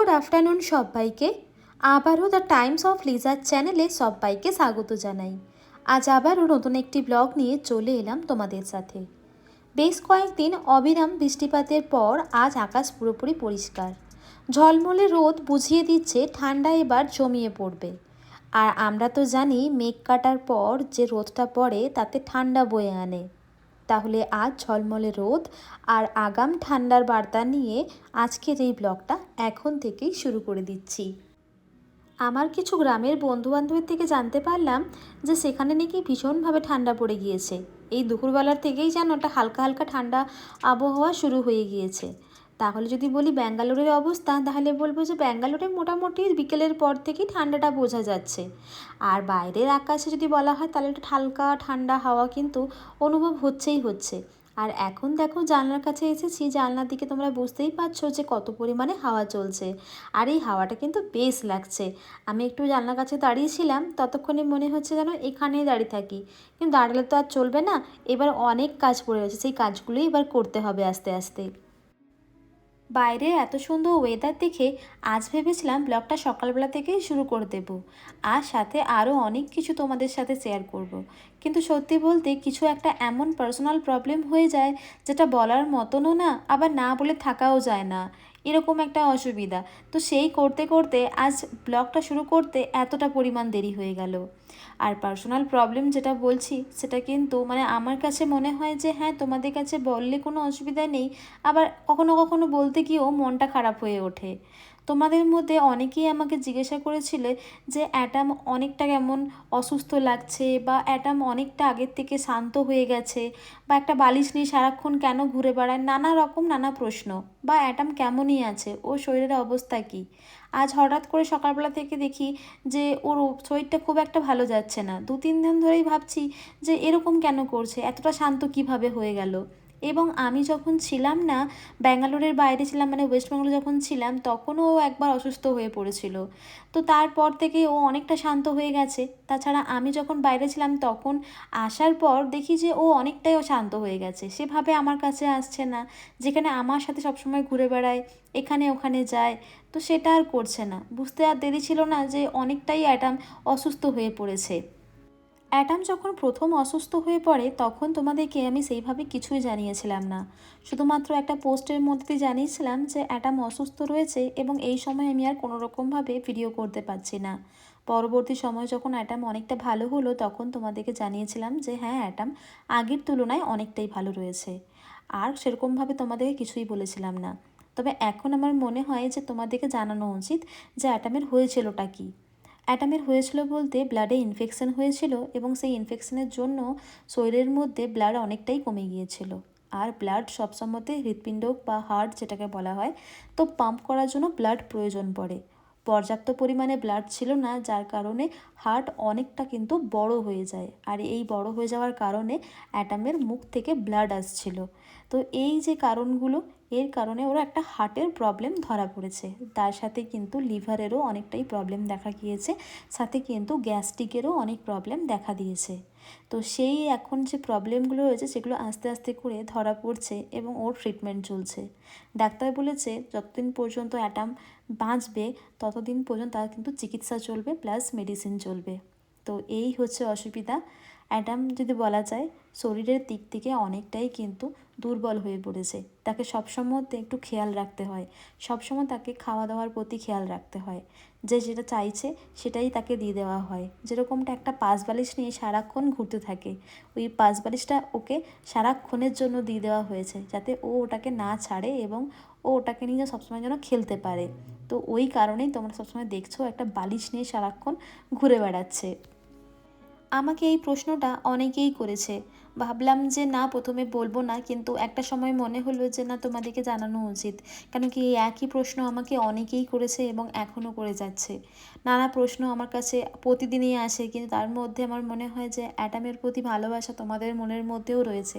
Good afternoon সবাইকে। আবারও the Times of লিজার চ্যানেলে সবাইকে স্বাগত জানাই। আজ আবারও নতুন একটি ব্লগ নিয়ে চলে এলাম তোমাদের সাথে। বেশ কয়েকদিন অবিরাম বৃষ্টিপাতের পর আজ আকাশ পুরোপুরি পরিষ্কার। ঝলমলে রোদ বুঝিয়ে দিচ্ছে ঠান্ডা এবার জমিয়ে পড়বে। আর আমরা তো জানি মেঘ কাটার পর যে রোদটা পড়ে তাতে ঠান্ডা বয়ে আনে। তাহলে আজ ঝলমলে রোদ আর আগাম ঠান্ডার বার্তা নিয়ে আজকের এই ব্লগটা এখন থেকেই শুরু করে দিচ্ছি। আমার কিছু গ্রামের বন্ধুবান্ধবের থেকে জানতে পারলাম যে সেখানে নাকি ভীষণভাবে ঠান্ডা পড়ে গিয়েছে। এই দুপুরবেলার থেকেই যেন একটা হালকা হালকা ঠান্ডা আবহাওয়া শুরু হয়ে গিয়েছে। তাহলে যদি বলি ব্যাঙ্গালোরের অবস্থা, তাহলে বলব যে ব্যাঙ্গালোরে মোটামুটি বিকেলের পর থেকেই ঠান্ডাটা বোঝা যাচ্ছে। আর বাইরের আকাশে যদি বলা হয়, তাহলে একটা হালকা ঠান্ডা হাওয়া কিন্তু অনুভব হচ্ছেই হচ্ছে। আর এখন দেখো, জানলার কাছে এসেছি, জানলার দিকে তোমরা বুঝতেই পারছ যে কত পরিমাণে হাওয়া চলছে। আর এই হাওয়াটা কিন্তু বেশ লাগছে। আমি একটু জানলার কাছে দাঁড়িয়েছিলাম, ততক্ষণে মনে হচ্ছে যেন এখানেই দাঁড়িয়ে থাকি। কিন্তু দাঁড়ালে তো আর চলবে না, এবার অনেক কাজ পড়ে রয়েছে, সেই কাজগুলোই এবার করতে হবে আস্তে আস্তে। বাইরে এত সুন্দর ওয়েদার দেখে আজ ভেবেছিলাম ব্লগটা সকালবেলা থেকেই শুরু করে দেব আর সাথে আরও অনেক কিছু তোমাদের সাথে শেয়ার করব। কিন্তু সত্যি বলতে কিছু একটা এমন পার্সোনাল প্রবলেম হয়ে যায় যেটা বলার মতনও না, আবার না বলে থাকাও যায় না এরকম একটা অসুবিধা। তো সেই করতে করতে আজ ব্লগটা শুরু করতে এতটা পরিমাণ দেরি হয়ে গেল। আর পার্সোনাল প্রবলেম যেটা বলছি, সেটা কিন্তু মানে আমার কাছে মনে হয় যে হ্যাঁ তোমাদের কাছে বললে কোনো অসুবিধা নেই। আবার কখনো কখনো বলতে গিয়েও মনটা খারাপ হয়ে ওঠে। তোমাদের মধ্যে অনেকেই আমাকে জিজ্ঞাসা করেছিলে যে অ্যাটাম অনেকটা কেমন অসুস্থ লাগছে বা অ্যাটাম অনেকটা আগের থেকে শান্ত হয়ে গেছে বা একটা বালিশ নিয়ে সারাক্ষণ কেন ঘুরে বেড়ায়? নানা রকম নানা প্রশ্ন। বা অ্যাটাম কেমনই আছে? ও শরীরের অবস্থা কী? আজ হঠাৎ করে সকালবেলা থেকে দেখি যে, ওর শরীরটা খুব একটা ভালো যাচ্ছে না। দু তিন দিন ধরেই ভাবছি যে, এরকম কেন করছে? এতটা শান্ত কীভাবে হয়ে গেল? এবং আমি যখন ছিলাম না, ব্যাঙ্গালোরের বাইরে ছিলাম মানে ওয়েস্ট বেঙ্গলে যখন ছিলাম, তখনও ও একবার অসুস্থ হয়ে পড়েছিল। তো তারপর থেকে ও অনেকটা শান্ত হয়ে গেছে। তাছাড়া আমি যখন বাইরে ছিলাম, তখন আসার পর দেখি যে ও অনেকটাই ও শান্ত হয়ে গেছে। সেভাবে আমার কাছে আসছে না, যেখানে আমার সাথে সবসময় ঘুরে বেড়ায়, এখানে ওখানে যায়, তো সেটা আর করছে না। বুঝতে আর দেরি ছিল না যে অনেকটাই অ্যাটাম অসুস্থ হয়ে পড়েছে। অ্যাটাম যখন প্রথম অসুস্থ হয়ে পড়ে, তখন তোমাদেরকে আমি সেইভাবে কিছুই জানিয়েছিলাম না। শুধুমাত্র একটা পোস্টের মধ্যে জানিয়েছিলাম যে অ্যাটাম অসুস্থ রয়েছে এবং এই সময় আমি আর কোনো রকমভাবে ভিডিও করতে পারছি না। পরবর্তী সময় যখন অ্যাটাম অনেকটা ভালো হলো, তখন তোমাদেরকে জানিয়েছিলাম যে হ্যাঁ অ্যাটাম আগের তুলনায় অনেকটাই ভালো রয়েছে। আর সেরকমভাবে তোমাদেরকে কিছুই বলেছিলাম না। তবে এখন আমার মনে হয় যে, তোমাদেরকে জানানো উচিত যে অ্যাটামের হয়েছিলটা কী। অ্যাটামের হয়েছিল বলতে ব্লাডে ইনফেকশন হয়েছিল এবং সেই ইনফেকশনের জন্য শরীরের মধ্যে ব্লাড অনেকটাই কমে গিয়েছিল। আর ব্লাড সবসময়তে হৃৎপিণ্ড বা হার্ট যেটাকে বলা হয়, তো পাম্প করার জন্য ব্লাড প্রয়োজন পড়ে। পর্যাপ্ত পরিমাণে ব্লাড ছিল না, যার কারণে হার্ট অনেকটা কিন্তু বড় হয়ে যায়। আর এই বড় হয়ে যাওয়ার কারণে অ্যাটামের মুখ থেকে ব্লাড আসছিল। তো এই যে কারণগুলো, এর কারণে ওরা একটা হার্টের প্রবলেম ধরা পড়েছে। তার সাথে কিন্তু লিভারেরও অনেকটাই প্রবলেম দেখা গিয়েছে, সাথে কিন্তু গ্যাস্ট্রিকেরও অনেক প্রবলেম দেখা দিয়েছে। তো সেই এখন যে প্রবলেমগুলো রয়েছে, সেগুলো আস্তে আস্তে করে ধরা পড়ছে এবং ওর ট্রিটমেন্ট চলছে। ডাক্তার বলেছে, যতদিন পর্যন্ত অ্যাটাম বাঁচবে, ততদিন পর্যন্ত তার কিন্তু চিকিৎসা চলবে, প্লাস মেডিসিন চলবে। তো এই হচ্ছে অসুবিধা। অ্যাডাম যদি বলা যায়, শরীরের দিক থেকে অনেকটাই কিন্তু দুর্বল হয়ে পড়েছে। তাকে সবসময় একটু খেয়াল রাখতে হয়। সবসময় তাকে খাওয়া দাওয়ার প্রতি খেয়াল রাখতে হয়। যে যেটা চাইছে, সেটাই তাকে দিয়ে দেওয়া হয়। যেরকমটা একটা পাঁচ বালিশ নিয়ে সারাক্ষণ ঘুরতে থাকে, ওই পাঁচ বালিশটা ওকে সারাক্ষণের জন্য দিয়ে দেওয়া হয়েছে, যাতে ও ওটাকে না ছাড়ে এবং ও ওটাকে নিয়ে সবসময় যেন খেলতে পারে। তো ওই কারণেই তোমরা সবসময় দেখছ একটা বালিশ নিয়ে সারাক্ষণ ঘুরে বেড়াচ্ছে। আমাকে এই প্রশ্নটা অনেকেই করেছে। ভাবলাম যে না, প্রথমে বলব না, কিন্তু একটা সময় মনে হলো যে না, তোমাদেরকে জানানো উচিত। কেন কি এই একই প্রশ্ন আমাকে অনেকেই করেছে এবং এখনও করে যাচ্ছে। নানা প্রশ্ন আমার কাছে প্রতিদিনই আসে, কিন্তু তার মধ্যে আমার মনে হয় যে অ্যাটামের প্রতি ভালোবাসা তোমাদের মনের মধ্যেও রয়েছে।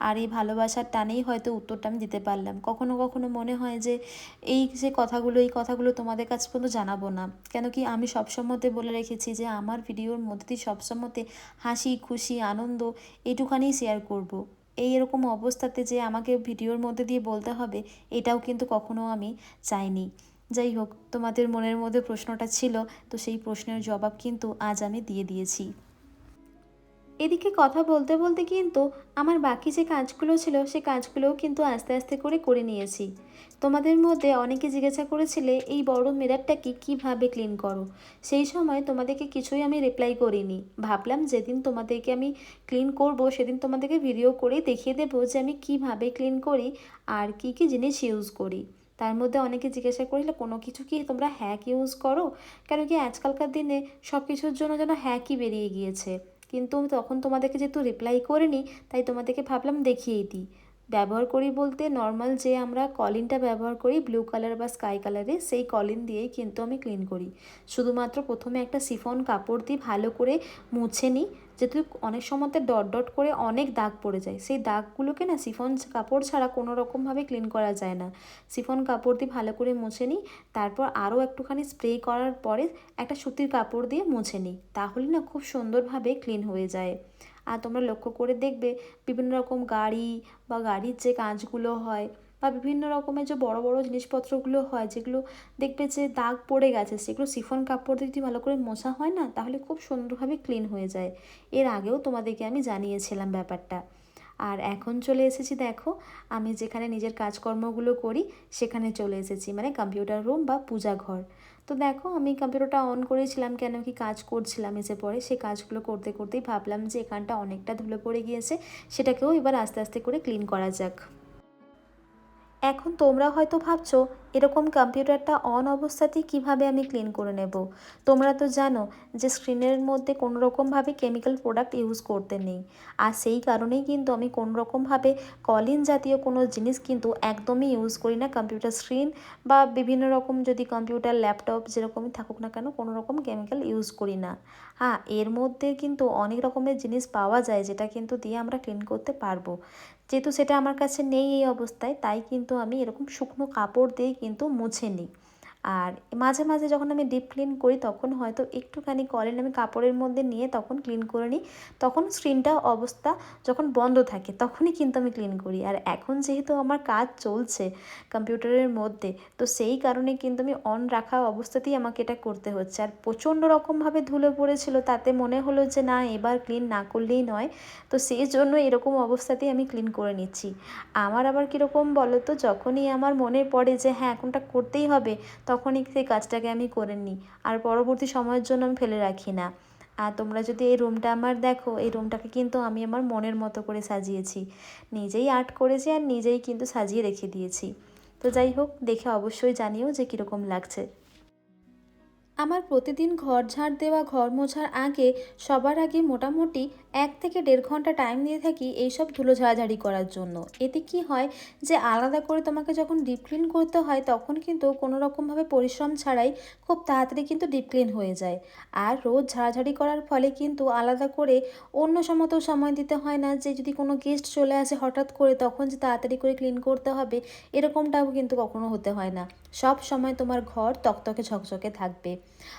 আর এই ভালোবাসার টানেই হয়তো উত্তরটা আমি দিতে পারলাম। কখনো কখনো মনে হয় যে এই যে কথাগুলো, এই কথাগুলো তোমাদের কাছে পর্যন্ত জানাব না। কেন কি আমি সবসময়তে বলে রেখেছি যে আমার ভিডিওর মধ্যে দিয়ে সবসময়তে হাসি, খুশি, আনন্দ এইটুখানি শেয়ার করব। এই এরকম অবস্থাতে যে আমাকে ভিডিওর মধ্যে দিয়ে বলতে হবে, এটাও কিন্তু কখনো আমি চাইনি যাই হোক, তোমাদের মনের মধ্যে প্রশ্নটা ছিল, তো সেই প্রশ্নের জবাব কিন্তু আজ আমি দিয়ে দিয়েছি এদিকে কথা বলতে বলতে কিন্তু আমার বাকি যে কাজগুলো ছিল, সে কাজগুলোও কিন্তু আস্তে আস্তে করে করে নিয়েছি। তোমাদের মধ্যে অনেকে জিজ্ঞাসা করেছিলে, এই বড় মিরারটাকে কীভাবে ক্লিন করো? সেই সময় তোমাদেরকে কিছুই আমি রিপ্লাই করিনি। ভাবলাম যেদিন তোমাদেরকে আমি ক্লিন করব, সেদিন তোমাদেরকে ভিডিও করে দেখিয়ে দেবো যে আমি কীভাবে ক্লিন করি, আর কি কি জিনিস ইউজ করি। তার মধ্যে অনেকে জিজ্ঞাসা করেছিল কোনো কিছু কি তোমরা হ্যাক ইউজ করো? কেন কি আজকালকার দিনে সব কিছুর জন্য যেন হ্যাকই বেরিয়ে গিয়েছে। কিন্তু তখন তোমাদেরকে যেহেতু রিপ্লাই করিনি তাই তোমাদেরকে ভাবলাম দেখিয়েই দিই। ব্যবহার করি বলতে নর্মাল যে আমরা কলিনটা ব্যবহার করি ব্লু কালার বা স্কাই কালারে সেই কলিন দিয়েই কিন্তু আমি ক্লিন করি। শুধুমাত্র প্রথমে একটা সিফন কাপড় দিয়ে ভালো করে মুছে নিই, যেহেতু অনেক সময়তে ডট ডট করে অনেক দাগ পড়ে যায়। সেই দাগগুলোকে না সিফন কাপড় ছাড়া কোনো রকমভাবে ক্লিন করা যায় না। সিফন কাপড় দিয়ে ভালো করে মুছে নিই, তারপর আরও একটুখানি স্প্রে করার পরে একটা সুতির কাপড় দিয়ে মুছে নিই, তাহলে না খুব সুন্দরভাবে ক্লিন হয়ে যায়। আর তোমরা লক্ষ্য করে দেখবে বিভিন্ন রকম গাড়ি বা গাড়ির যে কাঁচগুলো হয় বা বিভিন্ন রকমের যে বড় বড় জিনিসপত্রগুলো হয়, যেগুলো দেখবে যে দাগ পড়ে গেছে, সেগুলো সিফন কাপড় দিয়ে যদি ভালো করে মোছা হয় না, তাহলে খুব সুন্দরভাবে ক্লিন হয়ে যায়। এর আগেও তোমাদেরকে আমি জানিয়েছিলাম ব্যাপারটা। আর এখন চলে এসেছি দেখো, আমি যেখানে নিজের কাজকর্মগুলো করি, সেখানে চলে এসেছি। মানে কম্পিউটার রুম বা পূজা ঘর। তো দেখো, আমি কম্পিউটারটা অন করেছিলাম কেন কি কাজ করছিলাম এসে পরে। সে কাজগুলো করতে, করতেই ভাবলাম যে এখানটা অনেকটা ধুলো পড়ে গিয়েছে, সেটাকেও এবার আস্তে আস্তে করে ক্লিন করা যাক। এখন তোমরা হয়তো ভাবছ, এরকম কম্পিউটারটা অন অবস্থাতেই কীভাবে আমি ক্লিন করে নেব? তোমরা তো জানো যে স্ক্রিনের মধ্যে কোনো রকমভাবে কেমিক্যাল প্রোডাক্ট ইউজ করতে নেই। আর সেই কারণেই কিন্তু আমি কোনো রকমভাবে কলিন জাতীয় কোনো জিনিস কিন্তু একদমই ইউজ করি না। কম্পিউটার স্ক্রিন বা বিভিন্ন রকম যদি কম্পিউটার ল্যাপটপ যেরকমই থাকুক না কেন কোনো রকম কেমিক্যাল ইউজ করি না। হ্যাঁ এর মধ্যে কিন্তু অনেক রকমের জিনিস পাওয়া যায়, যেটা কিন্তু দিয়ে আমরা ক্লিন করতে পারব। যেহেতু সেটা আমার কাছে নেই এই অবস্থায়, তাই কিন্তু আমি এরকম শুকনো কাপড় দিয়ে কিন্তু মুছে নিই। আর মাঝে মাঝে যখন আমি ডিপ ক্লিন করি তখন হয়তো একটুখানি কলেন আমি কাপড়ের মধ্যে নিয়ে তখন ক্লিন করে নিই। তখন স্ক্রিনটা অবস্থা যখন বন্ধ থাকে তখনই কিন্তু আমি ক্লিন করি। আর এখন যেহেতু আমার কাজ চলছে কম্পিউটারের মধ্যে, তো সেই কারণে কিন্তু আমি অন রাখা অবস্থাতেই আমাকে এটা করতে হচ্ছে। আর প্রচণ্ড রকমভাবে ধুলো পড়েছিল তাতে মনে হলো যে না, এবার ক্লিন না করলেই নয়। তো সেই জন্য এরকম অবস্থাতেই আমি ক্লিন করে নিচ্ছি। আমার আবার কীরকম বলো তো যখনই আমার মনে পড়ে যে হ্যাঁ এখনটা করতেই হবে তখনই সেই কাজটাকে আমি করে নিই। আর পরবর্তী সময়ের জন্য আমি ফেলে রাখি না। আর তোমরা যদি এই রুমটা আমার দেখো, এই রুমটাকে কিন্তু আমি আমার মনের মতো করে সাজিয়েছি। নিজেই আর্ট করেছি আর নিজেই কিন্তু সাজিয়ে রেখে দিয়েছি। তো যাই হোক, দেখে অবশ্যই জানিও যে কীরকম লাগছে। আমার প্রতিদিন ঘর ঝাড় দেওয়া, ঘর মোছার আগে সবার আগে মোটামুটি এক থেকে দেড় ঘণ্টা টাইম দিয়ে থাকি এইসব ধুলো ঝাড়াঝাড়ি করার জন্য। এতে কি হয় যে, আলাদা করে তোমাকে যখন ডিপ ক্লিন করতে হয়, তখন কিন্তু কোনো রকমভাবে পরিশ্রম ছাড়াই খুব তাড়াতাড়ি কিন্তু ডিপ ক্লিন হয়ে যায়। আর রোজ ঝাড়াঝাড়ি করার ফলে কিন্তু আলাদা করে অন্য সময়তেও সময় দিতে হয় না যে, যদি কোনো গেস্ট চলে আসে হঠাৎ করে, তখন যে তাড়াতাড়ি করে ক্লিন করতে হবে, এরকমটাও কিন্তু কখনো হতে হয় না। সব সময় তোমার ঘর তকতকে ঝকঝকে থাকবে।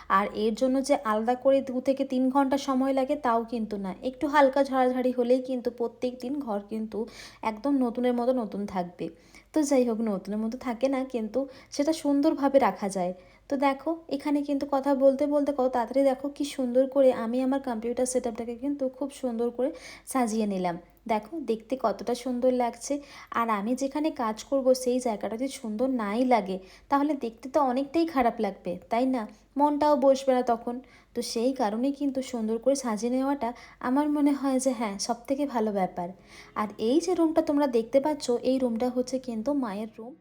আর এর জন্য যে আলাদা করে দু থেকে তিন ঘণ্টা সময় লাগে, তাও কিন্তু না। একটু হালকা ঝাড়াঝাড়ি হলেই কিন্তু প্রত্যেক দিন ঘর কিন্তু একদম নতুনের মতো নতুন থাকবে। তো যাই হোক, নতুনের মতো থাকে না, কিন্তু সেটা সুন্দরভাবে রাখা যায়। তো দেখো, এখানে কিন্তু কথা বলতে বলতে কত তাড়াতাড়ি দেখো কি সুন্দর করে আমি আমার কম্পিউটার সেট কিন্তু খুব সুন্দর করে সাজিয়ে নিলাম। দেখো, দেখতে কতটা সুন্দর লাগছে। আর আমি যেখানে কাজ করব, সেই জায়গাটা যদি সুন্দর নাই লাগে, তাহলে দেখতে তো অনেকটাই খারাপ লাগবে, তাই না? মনটাও বসবে না তখন। তো সেই কারণে কিন্তু সুন্দর করে সাজিয়ে নেওয়াটা আমার মনে হয় যে হ্যাঁ সবথেকে ভালো ব্যাপার। আর এই যে রুমটা তোমরা দেখতে পাচ্ছ, এই রুমটা হচ্ছে কিন্তু মায়ের রুম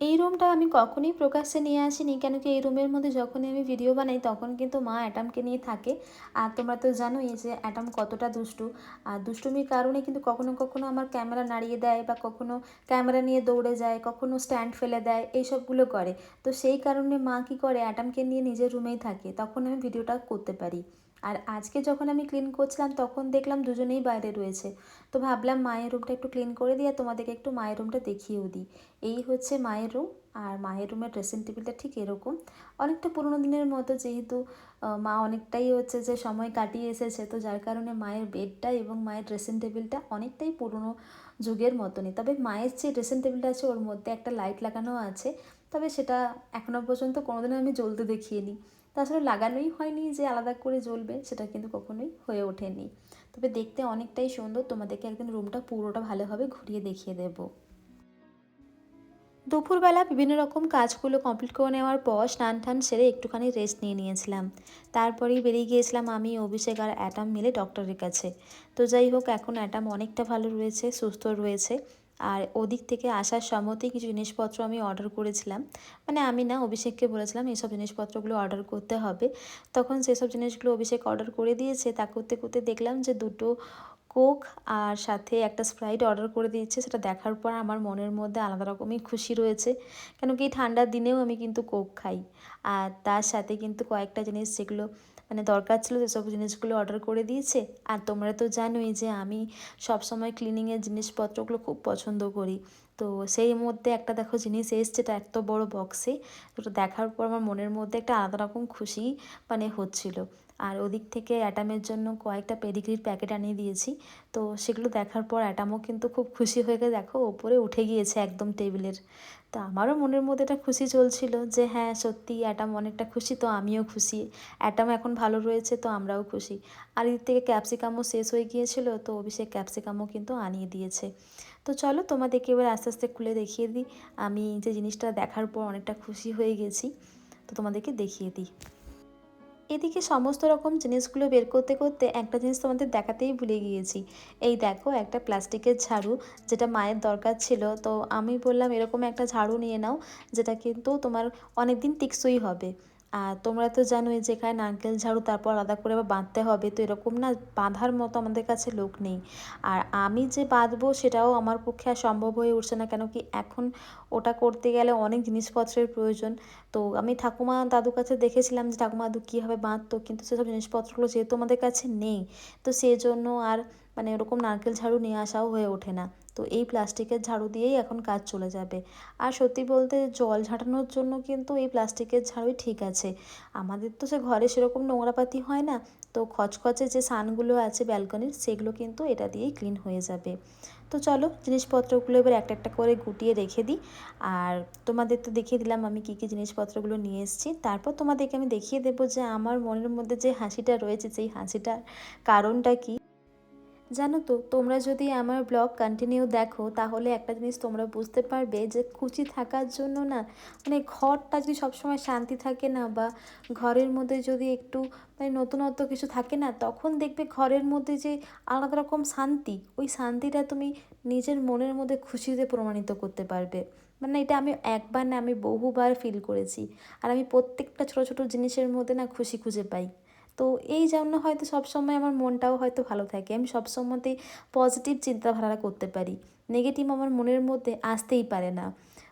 এই রুমটা আমি কখনোই প্রকাশ্যে নিয়ে আসিনি কেন কি এই রুমের মধ্যে যখনই আমি ভিডিও বানাই তখন কিন্তু মা অ্যাটামকে নিয়ে থাকে। আর তোমরা তো জানোই যে অ্যাটাম কতটা দুষ্টু। আর দুষ্টুমির কারণে কিন্তু কখনো কখনো আমার ক্যামেরা নাড়িয়ে দেয় বা কখনো ক্যামেরা নিয়ে দৌড়ে যায়, কখনো স্ট্যান্ড ফেলে দেয়, এইসবগুলো করে। তো সেই কারণে মা কী করে অ্যাটামকে নিয়ে নিজের রুমেই থাকে। তখন আমি ভিডিওটা করতে পারি। আর আজকে যখন আমি ক্লিন করছিলাম, তখন দেখলাম দুজনেই বাইরে রয়েছে। তো ভাবলাম মায়ের রুমটা একটু ক্লিন করে দিয়ে তোমাদেরকে একটু মায়ের রুমটা দেখিয়েও দিই। এই হচ্ছে মায়ের রুম আর মায়ের রুমের ড্রেসিং টেবিলটা ঠিক এরকম। অনেকটা পুরোনো দিনের মতো, যেহেতু মা অনেকটাই হচ্ছে যে সময় কাটিয়ে এসেছে, তো যার কারণে মায়ের বেডটা এবং মায়ের ড্রেসিং টেবিলটা অনেকটাই পুরনো যুগের মতনই। তবে মায়ের যে ড্রেসিং টেবিলটা আছে, ওর মধ্যে একটা লাইট লাগানো আছে, তবে সেটা এখনও পর্যন্ত কোনোদিনও আমি জ্বলতে দেখিয়ে তাছাড়া লাগানোই হয়নি যে আলাদা করে জ্বলবে, সেটা কিন্তু কখনোই হয়ে ওঠেনি। তবে দেখতে অনেকটাই সুন্দর, তোমাদেরকে একদিন রুমটা পুরোটা ভালোভাবে ঘুরিয়ে দেখিয়ে দেবো। দুপুরবেলা বিভিন্ন রকম কাজগুলো কমপ্লিট করে নেওয়ার পর স্নান টান সেরে একটুখানি রেস্ট নিয়ে নিয়েছিলাম। তারপরেই বেরিয়ে গিয়েছিলাম আমি, অভিষেক আর অ্যাটাম মিলে ডক্টরের কাছে। তো যাই হোক, এখন অ্যাটাম অনেকটা ভালো রয়েছে, সুস্থ রয়েছে। আর ওদিক থেকে আসার সময়তেই কিছু জিনিসপত্র আমি অর্ডার করেছিলাম। মানে আমি না অভিষেককে বলেছিলাম এইসব জিনিসপত্রগুলো অর্ডার করতে হবে। তখন সেসব জিনিসগুলো অভিষেক অর্ডার করে দিয়েছে। তা করতে করতে দেখলাম যে দুটো কোক আর সাথে একটা স্প্রাইট অর্ডার করে দিয়েছে। সেটা দেখার পর আমার মনের মধ্যে আলাদা রকমই খুশি রয়েছে। কেন কি ঠান্ডার দিনেও আমি কিন্তু কোক খাই। আর তার সাথে কিন্তু কয়েকটা জিনিস যেগুলো মানে দরকার ছিল সেসব জিনিসগুলো অর্ডার করে দিয়েছে। আর তোমরা তো জানোই যে আমি সবসময় ক্লিনিংয়ের জিনিসপত্রগুলো খুব পছন্দ করি। তো সেই মধ্যে একটা দেখো জিনিস এসছে, এটা এত বড় বক্সে ওটা দেখার পর আমার মনের মধ্যে একটা আলাদা রকম খুশি মানে হচ্ছিল। আর ওদিক থেকে অ্যাটামের জন্য কয়েকটা পেডিগ্রির প্যাকেট আনিয়ে দিয়েছি। তো সেগুলো দেখার পর অ্যাটামও কিন্তু খুব খুশি হয়ে গেছে। দেখো, ওপরে উঠে গিয়েছে একদম টেবিলের। তো আমারও মনের মধ্যে একটা খুশি চলছিল যে হ্যাঁ সত্যি অ্যাটাম অনেকটা খুশি, তো আমিও খুশি। অ্যাটাম এখন ভালো রয়েছে, তো আমরাও খুশি। আর এদিক থেকে ক্যাপসিকামও শেষ হয়ে গিয়েছিল, তো অভিষেক ক্যাপসিকামও কিন্তু আনিয়ে দিয়েছে। তো চলো, তোমাদেরকে এবার আস্তে আস্তে খুলে দেখিয়ে দিই। আমি যে জিনিসটা দেখার পর অনেকটা খুশি হয়ে গেছি। তো তোমাদেরকে দেখিয়ে দিই। এদিকে সমস্ত রকম জিনিসগুলো বের করতে করতে একটা জিনিস তোমাদের দেখাতেই ভুলে গিয়েছি। এই দেখো একটা প্লাস্টিকের ঝাড়ু যেটা মায়ের দরকার ছিল। তো আমি বললাম এরকম একটা ঝাড়ু নিয়ে নাও, যেটা কিন্তু তোমার অনেক দিন টিকসই হবে। আর তোমরা তো জানোই যে এখানে নারকেল ঝাড়ু তারপর আলাদা করে আবার বাঁধতে হবে, তো এরকম না বাঁধার মতো আমাদের কাছে লোক নেই। আর আমি যে বাঁধবো সেটাও আমার পক্ষে আর সম্ভব হয়ে উঠছে না, কেন কি এখন ওটা করতে গেলে অনেক জিনিসপত্রের প্রয়োজন। তো আমি ঠাকুমা দাদুর কাছে দেখেছিলাম যে ঠাকুমা দাদু কীভাবে বাঁধতো, কিন্তু সেসব জিনিসপত্রগুলো যেহেতু আমাদের কাছে নেই, তো সেই জন্য আর মানে এরকম নারকেল ঝাড়ু নিয়ে আসাও হয়ে ওঠে না। তো এই প্লাস্টিকের ঝাড়ু দিয়েই এখন কাজ চলে যাবে। আর সত্যি বলতে জল ঝাঁটানোর জন্য কিন্তু এই প্লাস্টিকের ঝাড়ুই ঠিক আছে। আমাদের তো সে ঘরে সেরকম নোংরাপাতি হয় না, তো খচখচে যে সানগুলো আছে ব্যালকনির সেগুলো কিন্তু এটা দিয়েই ক্লিন হয়ে যাবে। তো চলো জিনিসপত্রগুলো এবার একটা একটা করে গুটিয়ে রেখে দিই। আর তোমাদের তো দেখিয়ে দিলাম আমি কী কী জিনিসপত্রগুলো নিয়ে এসেছি। তারপর তোমাদেরকে আমি দেখিয়ে দেবো যে আমার মনের মধ্যে যে হাসিটা রয়েছে, সেই হাসিটার কারণটা কী? জানো তো, তোমরা যদি আমার ব্লগ কন্টিনিউ দেখো, তাহলে একটা জিনিস তোমরা বুঝতে পারবে যে খুশি থাকার জন্য না মানে ঘরটা যদি সবসময় শান্তি থাকে না বা ঘরের মধ্যে যদি একটু মানে নতুনত্ব কিছু থাকে না, তখন দেখবে ঘরের মধ্যে যে আলাদা রকম শান্তি, ওই শান্তিটা তুমি নিজের মনের মধ্যে খুশিতে প্রমাণিত করতে পারবে। মানে এটা আমি একবার না, আমি বহুবার ফিল করেছি। আর আমি প্রত্যেকটা ছোটো ছোটো জিনিসের মধ্যে না খুশি খুঁজে পাই। তো এই জন্য হয়তো সবসময় আমার মনটাও হয়তো ভালো থাকে। আমি সবসময়তেই পজিটিভ চিন্তাধারা করতে পারি। নেগেটিভ আমার মনের মধ্যে আসতেই পারে না।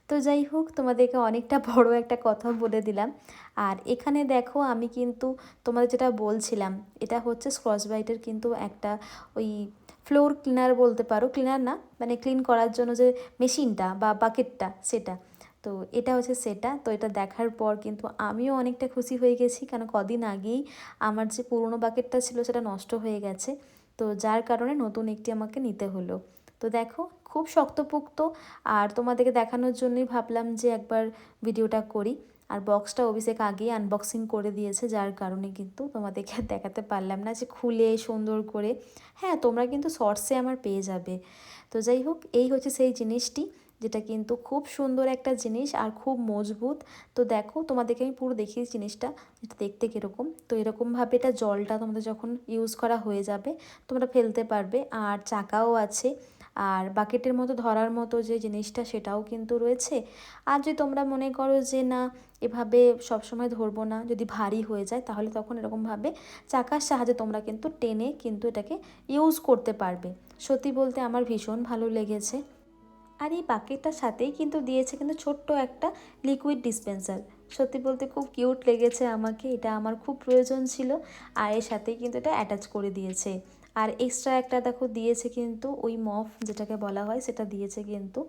তো যাই হোক, তোমাদেরকে অনেকটা বড় একটা কথা বলে দিলাম। আর এখানে দেখো, আমি কিন্তু তোমাদের যেটা বলছিলাম, এটা হচ্ছে স্ক্রচ বাইটের কিন্তু একটা ওই ফ্লোর ক্লিনার বলতে পারো। ক্লিনার না মানে ক্লিন করার জন্য যে মেশিনটা বা বাকেটটা সেটা। তো এটা হচ্ছে সেটা। তো এটা দেখার পর কিন্তু আমিও অনেকটা খুশি হয়ে গেছি। কারণ কদিন আগেই আমার যে পুরনো বাকেটটা ছিল সেটা নষ্ট হয়ে গেছে। তো যার কারণে নতুন একটি আমাকে নিতে হলো। তো দেখো, খুব শক্তপোক্ত। আর তোমাদেরকে দেখানোর জন্যই ভাবলাম যে একবার ভিডিওটা করি। আর বক্সটা অভিষেক আগেই আনবক্সিং করে দিয়েছে, যার কারণে কিন্তু তোমাদেরকে আর দেখাতে পারলাম না যে খুলে, সুন্দর করে। হ্যাঁ তোমরা কিন্তু শর্টসে আমার পেয়ে যাবে। তো যাই হোক, এই হচ্ছে সেই জিনিসটি। যেটা কিন্তু খুব সুন্দর একটা জিনিস আর খুব মজবুত। তো দেখো, তোমাদেরকে আমি পুরো দেখিয়ে জিনিসটা যেটা দেখতে কীরকম। তো এরকমভাবে এটা জলটা তোমাদের যখন ইউজ করা হয়ে যাবে, তোমরা ফেলতে পারবে। আর চাকাও আছে। আর বাকেটের মতো ধরার মতো যে জিনিসটা, সেটাও কিন্তু রয়েছে। আর যদি তোমরা মনে করো যে না, এভাবে সবসময় ধরবো না, যদি ভারী হয়ে যায়, তাহলে তখন এরকমভাবে চাকার সাহায্যে তোমরা কিন্তু টেনে কিন্তু এটাকে ইউজ করতে পারবে। সত্যি বলতে আমার ভীষণ ভালো লেগেছে। আর এই বাকিটার সাথেই কিন্তু দিয়েছে কিন্তু ছোট্ট একটা লিকুইড ডিসপেন্সার সত্যি বলতে খুব কিউট লেগেছে আমাকে, এটা আমার খুব প্রয়োজন ছিল। আর এর সাথেই কিন্তু এটা অ্যাটাচ করে দিয়েছে। আর এক্সট্রা একটা দেখো দিয়েছে কিন্তু ওই মফ যেটাকে বলা হয় সেটা দিয়েছে কিন্তু।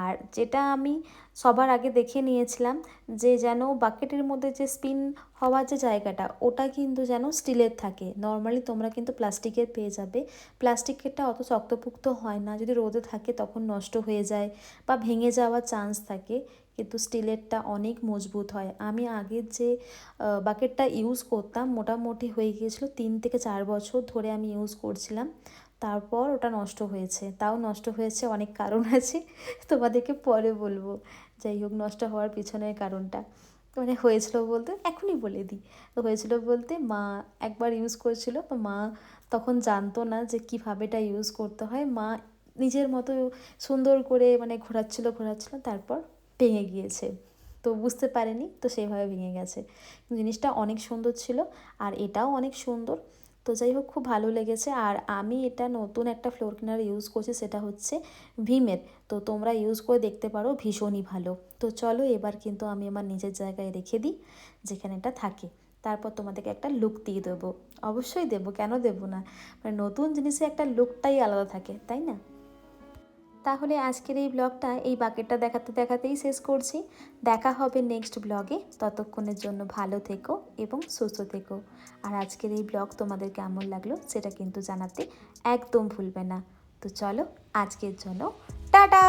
আর যেটা আমি সবার আগে দেখে নিয়েছিলাম যে যেন বাকেটের মধ্যে যে স্পিন হওয়ার যে জায়গাটা, ওটা কিন্তু যেন স্টিলের থাকে। নর্মালি তোমরা কিন্তু প্লাস্টিকের পেয়ে যাবে। প্লাস্টিকেরটা অত শক্তপুক্ত হয় না। যদি রোদে থাকে তখন নষ্ট হয়ে যায় বা ভেঙে যাওয়ার চান্স থাকে। কিন্তু স্টিলেরটা অনেক মজবুত হয়। আমি আগের যে বাকেটটা ইউজ করতাম, মোটামুটি হয়ে গিয়েছিল তিন থেকে চার বছর ধরে আমি ইউজ করছিলাম। তারপর ওটা নষ্ট হয়েছে। তাও নষ্ট হয়েছে, অনেক কারণ আছে। তোমাদেরকে পরে বলব। যাই হোক, নষ্ট হওয়ার পিছনের কারণটা। মানে হয়েছিল বলতে, এখনই বলে দিই। হয়েছিল বলতে মা একবার ইউজ করছিল, তো মা তখন জানতো না যে কীভাবে এটা ইউজ করতে হয়। মা নিজের মতো সুন্দর করে মানে ঘোরাচ্ছিল ঘোরাচ্ছিল, তারপর ভেঙে গিয়েছে। তো বুঝতে পারেনি, তো সেইভাবে ভেঙে গেছে। জিনিসটা অনেক সুন্দর ছিল আর এটাও অনেক সুন্দর। তো যাই হোক, খুব ভালো লেগেছে। আর আমি এটা নতুন একটা ফ্লোর ক্লিনার ইউজ করছি, সেটা হচ্ছে ভিমের। তো তোমরা ইউজ করে দেখতে পারো, ভীষণই ভালো। তো চলো, এবার কিন্তু আমি আমার নিজের জায়গায় রেখে দিই, যেখানে এটা থাকে। তারপর তোমাদেরকে একটা লুক দিয়ে দেবো। অবশ্যই দেবো, কেন দেবো না? মানে নতুন জিনিসে একটা লুকটাই আলাদা থাকে, তাই না? তাহলে আজকের এই ব্লগটা এই বাকেটটা দেখাতে দেখাতেই শেষ করছি। দেখা হবে নেক্সট ব্লগে ততক্ষণের জন্য ভালো থেকো এবং সুস্থ থেকো। আর আজকের এই ব্লগ তোমাদের কেমন লাগল সেটা কিন্তু জানাতে একদম ভুলবে না। তো চলো, আজকের জন্য টাটা!